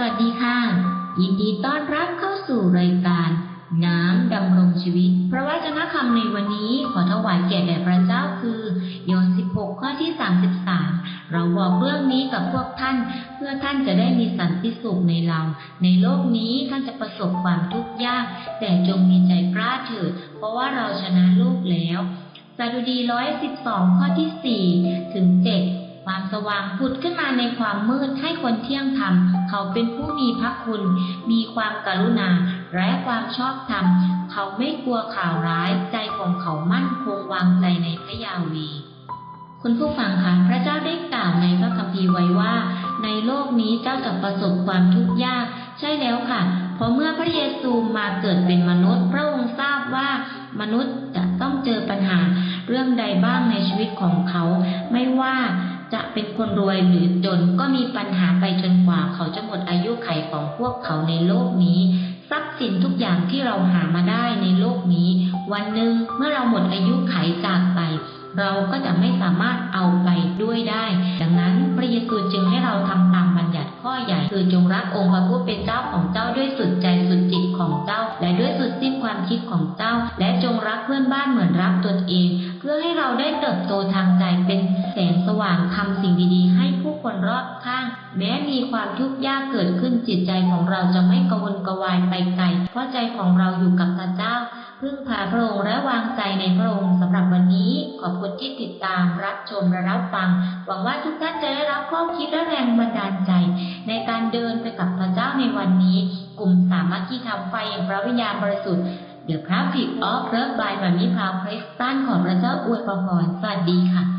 สวัสดีค่ะ ยินดีต้อนรับเข้าสู่รายการ น้ำดำรงชีวิต พระวจนะคำในวันนี้ขอถวายแก่แด่พระเจ้าคือ โยน 16 ข้อที่ 33 เราบอกเรื่องนี้กับพวกท่าน เพื่อท่านจะได้มีสันติสุขในเรา ในโลกนี้ท่านจะประสบความทุกข์ยาก แต่จงมีใจกล้าเถิด เพราะว่าเราชนะโลกแล้วสดุดี 112 ข้อที่ 4 ถึง 7 ความสว่างผุดขึ้นาในความมืดให้คนเที่ยงธรรม เขาเป็นผู้มีพระคุณ มีความกรุณา และความชอบธรรม เขาไม่กลัวข่าวร้าย ใจของเขามั่นคงวางใจในพระยาวห์คุณผู้ฟังคะพระเจ้าได้กล่าวในพระคัมภีร์ไว้ว่า ในโลกนี้เจ้าจะประสบความทุกข์ยาก ใช่แล้วค่ะ เพราะเมื่อพระเยซูมาเกิดเป็นมนุษย์ พระองค์ทราบว่ามนุษย์จะต้องเจอปัญหาเรื่องใดบ้างในชีวิตของเขา ไม่ว่า จะเป็นคนรวยหรือจนก็มีปัญหาไปจนกว่าเขาจะหมดอายุไขของพวกเขาในโลกนี้ ทรัพย์สินทุกอย่างที่เราหามาได้ในโลกนี้ วันหนึ่งเมื่อเราหมดอายุไขจากไป เราก็จะไม่สามารถเอาไปด้วยได้ ดังนั้นพระเยซูจึงให้เราทำตามบัญญัติข้อใหญ่คือจงรักองค์พระผู้เป็นเจ้าของ ของเจ้า และจงรักเพื่อนบ้านเหมือนรักตนเอง เพื่อให้เราได้เติบโตทางใจเป็นแสงสว่างทำสิ่งดีๆ ให้ผู้คนรอบข้าง แม้มีความทุกข์ยากเกิดขึ้นจิตใจของเราจะไม่กระวนกระวายไปไกลเพราะใจของเราอยู่กับพระเจ้าพึ่งพาพระองค์และวางใจในพระองค์สำหรับวันนี้ ขอบคุณที่ติดตามรับชมและรับฟัง หวังว่าทุกท่านจะได้รับข้อคิดและแรงบันดาลใจ ในการเดินไปกับพระเจ้าในวันนี้ กลุ่มสามัคคีทำไฟแห่งพระวิญญาณบริสุทธิ์ The Traffic of Love by มามิพาวคริสตันขอพระเจ้าอวยพรสวัสดีค่ะ